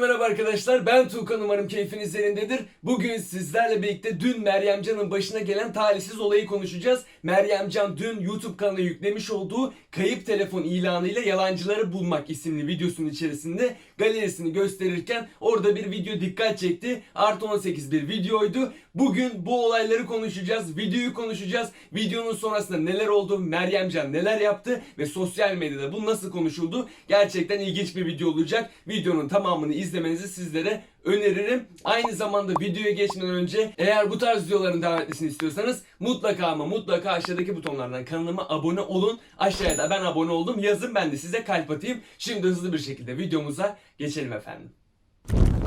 Merhaba arkadaşlar. Ben Tuğkan umarım keyfiniz yerindedir. Bugün sizlerle birlikte dün Meryem Can'ın başına gelen talihsiz olayı konuşacağız. Meryem Can dün YouTube kanalına yüklemiş olduğu kayıp telefon ilanıyla yalancıları bulmak isimli videosunun içerisinde galerisini gösterirken orada bir video dikkat çekti. Artı 18 bir videoydu. Bugün bu olayları konuşacağız. Videoyu konuşacağız. Videonun sonrasında neler oldu? Meryem Can neler yaptı? Ve sosyal medyada bu nasıl konuşuldu? Gerçekten ilginç bir video olacak. Videonun tamamını izlemenizi sizlere öneririm. Aynı zamanda videoya geçmeden önce eğer bu tarz videoların devam etmesini istiyorsanız mutlaka ama mutlaka aşağıdaki butonlardan kanalıma abone olun. Aşağıda ben abone oldum yazın ben de size kalp atayım. Şimdi hızlı bir şekilde videomuza geçelim efendim.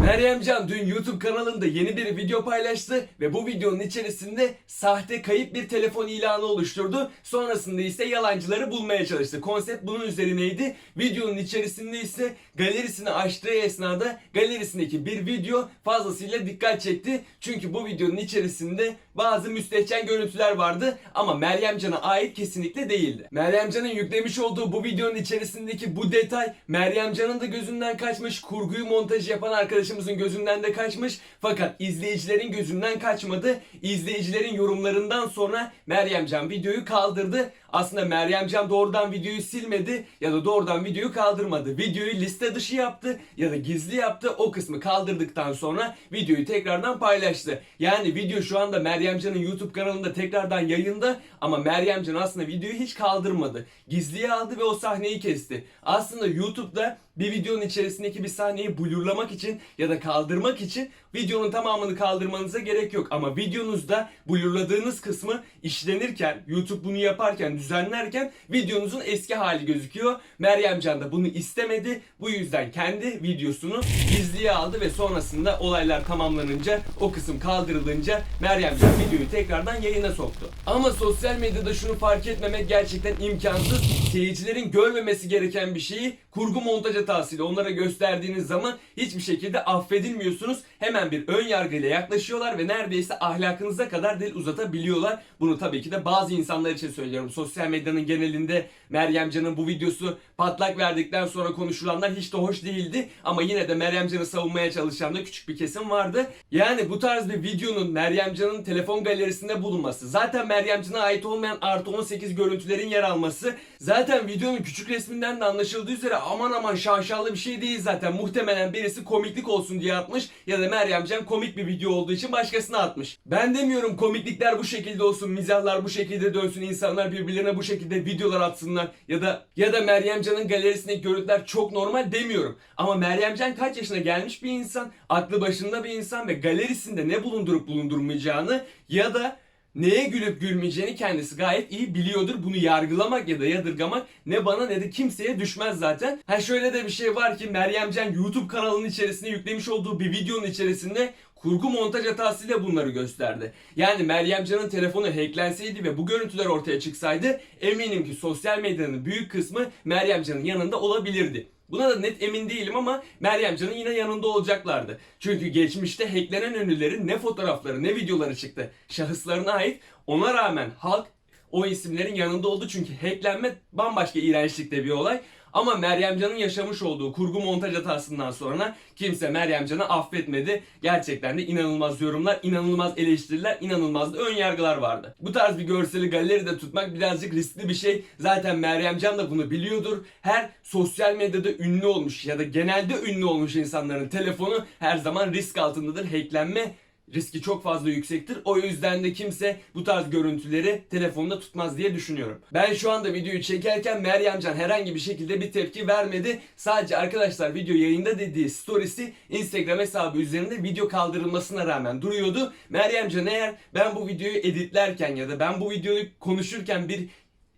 Meryem Can dün YouTube kanalında yeni bir video paylaştı ve bu videonun içerisinde sahte kayıp bir telefon ilanı oluşturdu. Sonrasında ise yalancıları bulmaya çalıştı. Konsept bunun üzerineydi. Videonun içerisinde ise galerisini açtığı esnada galerisindeki bir video fazlasıyla dikkat çekti. Çünkü bu videonun içerisinde bazı müstehcen görüntüler vardı ama Meryem Can'a ait kesinlikle değildi. Meryem Can'ın yüklemiş olduğu bu videonun içerisindeki bu detay Meryem Can'ın da gözünden kaçmış, kurguyu montaj yapan arkadaşımızın gözünden de kaçmış fakat izleyicilerin gözünden kaçmadı. İzleyicilerin yorumlarından sonra Meryem Can videoyu kaldırdı. Aslında Meryem Can doğrudan videoyu silmedi ya da doğrudan videoyu kaldırmadı. Videoyu liste dışı yaptı ya da gizli yaptı. O kısmı kaldırdıktan sonra videoyu tekrardan paylaştı. Yani video şu anda Meryem Can'ın YouTube kanalında tekrardan yayında ama Meryem Can aslında videoyu hiç kaldırmadı. Gizliye aldı ve o sahneyi kesti. Aslında YouTube'da bir videonun içerisindeki bir sahneyi blurlamak için ya da kaldırmak için videonun tamamını kaldırmanıza gerek yok. Ama videonuzda blurladığınız kısmı işlenirken, YouTube bunu yaparken, düzenlerken videonuzun eski hali gözüküyor. Meryem Can da bunu istemedi. Bu yüzden kendi videosunu gizliye aldı ve sonrasında olaylar tamamlanınca, o kısım kaldırılınca Meryem Can videoyu tekrardan yayına soktu. Ama sosyal medyada şunu fark etmemek gerçekten imkansız. Seyircilerin görmemesi gereken bir şeyi kurgu montaj hatasıyla onlara gösterdiğiniz zaman hiçbir şekilde affedilmiyorsunuz. Hemen bir ön yargıyla yaklaşıyorlar ve neredeyse ahlakınıza kadar dil uzatabiliyorlar. Bunu tabii ki de bazı insanlar için söylüyorum. Sosyal medyanın genelinde Meryem Can'ın bu videosu patlak verdikten sonra konuşulanlar hiç de hoş değildi. Ama yine de Meryem Can'ı savunmaya çalışan da küçük bir kesim vardı. Yani bu tarz bir videonun Meryem Can'ın telefon galerisinde bulunması, zaten Meryem Can'a ait olmayan artı 18 görüntülerin yer alması, zaten videonun küçük resminden de anlaşıldığı üzere aman aman şaşalı bir şey değil zaten. Muhtemelen birisi komiklik olsun diye atmış ya da Meryem Can komik bir video olduğu için başkasına atmış. Ben demiyorum komiklikler bu şekilde olsun, mizahlar bu şekilde dönsün, insanlar birbirlerine bu şekilde videolar atsınlar ya da ya da Meryem Can'ın galerisindeki görüntüler çok normal demiyorum. Ama Meryem Can kaç yaşına gelmiş bir insan, aklı başında bir insan ve galerisinde ne bulundurup bulundurmayacağını ya da neye gülüp gülmeyeceğini kendisi gayet iyi biliyordur. Bunu yargılamak ya da yadırgamak ne bana ne de kimseye düşmez zaten. Ha şöyle de bir şey var ki Meryem Can YouTube kanalının içerisine yüklemiş olduğu bir videonun içerisinde kurgu montaj hatasıyla bunları gösterdi. Yani Meryem Can'ın telefonu hacklenseydi ve bu görüntüler ortaya çıksaydı eminim ki sosyal medyanın büyük kısmı Meryem Can'ın yanında olabilirdi. Buna da net emin değilim ama Meryem Can'ın yine yanında olacaklardı. Çünkü geçmişte hacklenen ünlülerin ne fotoğrafları ne videoları çıktı. Şahıslarına ait. Ona rağmen halk o isimlerin yanında oldu çünkü hacklenme bambaşka iğrençlikte bir olay. Ama Meryem Can'ın yaşamış olduğu kurgu montaj hatasından sonra kimse Meryem Can'ı affetmedi. Gerçekten de inanılmaz yorumlar, inanılmaz eleştiriler, inanılmaz da ön yargılar vardı. Bu tarz bir görseli galeride tutmak birazcık riskli bir şey. Zaten Meryem Can da bunu biliyordur. Her sosyal medyada ünlü olmuş ya da genelde ünlü olmuş insanların telefonu her zaman risk altındadır. Hacklenme riski çok fazla yüksektir. O yüzden de kimse bu tarz görüntüleri telefonda tutmaz diye düşünüyorum. Ben şu anda videoyu çekerken Meryem Can herhangi bir şekilde bir tepki vermedi. Sadece arkadaşlar video yayında dediği storiesi Instagram hesabı üzerinde video kaldırılmasına rağmen duruyordu. Meryem Can eğer ben bu videoyu editlerken ya da ben bu videoyu konuşurken bir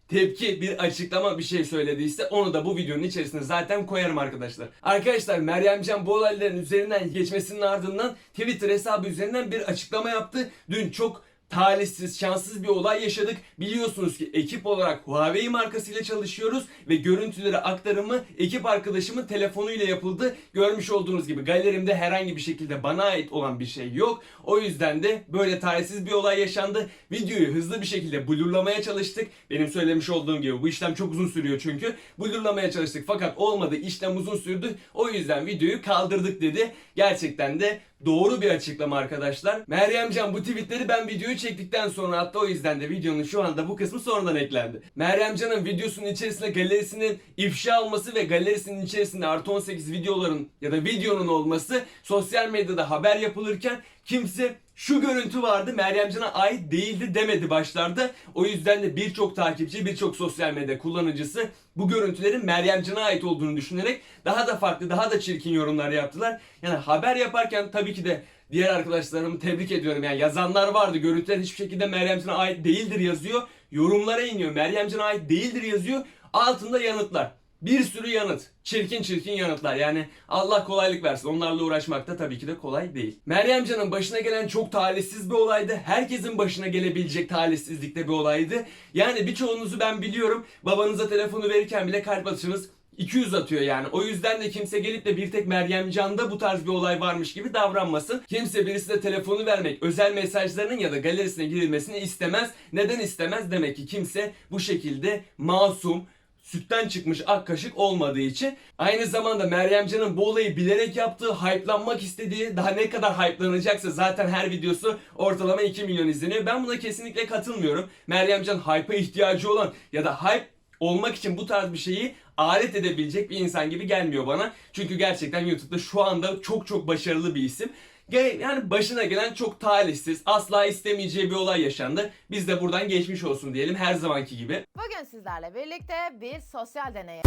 tepki, bir açıklama bir şey söylediyse onu da bu videonun içerisine zaten koyarım arkadaşlar. Arkadaşlar Meryem Can bu olayların üzerinden geçmesinin ardından Twitter hesabı üzerinden bir açıklama yaptı. Dün çok talihsiz, şanssız bir olay yaşadık. Biliyorsunuz ki ekip olarak Huawei markasıyla çalışıyoruz ve görüntüleri aktarımı ekip arkadaşımın telefonuyla yapıldı. Görmüş olduğunuz gibi galerimde herhangi bir şekilde bana ait olan bir şey yok. O yüzden de böyle talihsiz bir olay yaşandı. Videoyu hızlı bir şekilde blurlamaya çalıştık. Benim söylemiş olduğum gibi bu işlem çok uzun sürüyor çünkü. Blurlamaya çalıştık fakat olmadı. İşlem uzun sürdü. O yüzden videoyu kaldırdık dedi. Gerçekten de doğru bir açıklama arkadaşlar. Meryemcan bu tweetleri ben videoyu çektikten sonra attı. O yüzden de videonun şu anda bu kısmı sonradan eklendi. Meryemcan'ın videosunun içerisinde galerisinin ifşa olması ve galerisinin içerisinde artı 18 videoların ya da videonun olması sosyal medyada haber yapılırken kimse şu görüntü vardı Meryemcan'a ait değildi demedi başlarda. O yüzden de birçok takipçi, birçok sosyal medya kullanıcısı bu görüntülerin Meryemcan'a ait olduğunu düşünerek daha da farklı, daha da çirkin yorumlar yaptılar. Yani haber yaparken tabii ki de diğer arkadaşlarımı tebrik ediyorum. Yani yazanlar vardı. Görüntüler hiçbir şekilde Meryemcan'a ait değildir yazıyor. Yorumlara iniyor. Meryemcan'a ait değildir yazıyor. Altında yanıtlar. Bir sürü yanıt. Çirkin çirkin yanıtlar. Yani Allah kolaylık versin. Onlarla uğraşmak da tabii ki de kolay değil. Meryem Can'ın başına gelen çok talihsiz bir olaydı. Herkesin başına gelebilecek talihsizlikte bir olaydı. Yani birçoğunuzu ben biliyorum. Babanıza telefonu verirken bile kalp atışınız 200 atıyor yani. O yüzden de kimse gelip de bir tek Meryem Can'da bu tarz bir olay varmış gibi davranmasın. Kimse birisine telefonu vermek, özel mesajlarının ya da galerisine girilmesini istemez. Neden istemez? Demek ki kimse bu şekilde masum, sütten çıkmış ak kaşık olmadığı için aynı zamanda Meryem Can'ın bu olayı bilerek yaptığı, hype'lanmak istediği, daha ne kadar hype'lanacaksa zaten her videosu ortalama 2 milyon izleniyor. Ben buna kesinlikle katılmıyorum. Meryem Can hype'a ihtiyacı olan ya da hype olmak için bu tarz bir şeyi alet edebilecek bir insan gibi gelmiyor bana. Çünkü gerçekten YouTube'da şu anda çok çok başarılı bir isim. Yani başına gelen çok talihsiz, asla istemeyeceği bir olay yaşandı. Biz de buradan geçmiş olsun diyelim her zamanki gibi. Bugün sizlerle birlikte bir sosyal deney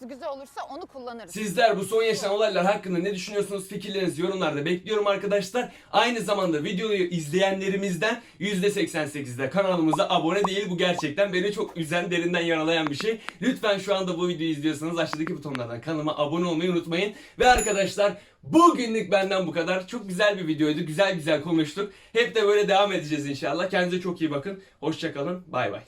Hangisi güzel olursa onu kullanırız. Sizler bu son yaşanan olaylar hakkında ne düşünüyorsunuz? Fikirlerinizi yorumlarda bekliyorum arkadaşlar. Aynı zamanda videoyu izleyenlerimizden %88'de kanalımıza abone değil. Bu gerçekten beni çok üzen, derinden yaralayan bir şey. Lütfen şu anda bu videoyu izliyorsanız aşağıdaki butonlardan kanalıma abone olmayı unutmayın. Ve arkadaşlar bugünlük benden bu kadar. Çok güzel bir videoydu. Güzel güzel konuştuk. Hep de böyle devam edeceğiz inşallah. Kendinize çok iyi bakın. Hoşçakalın. Bay bay.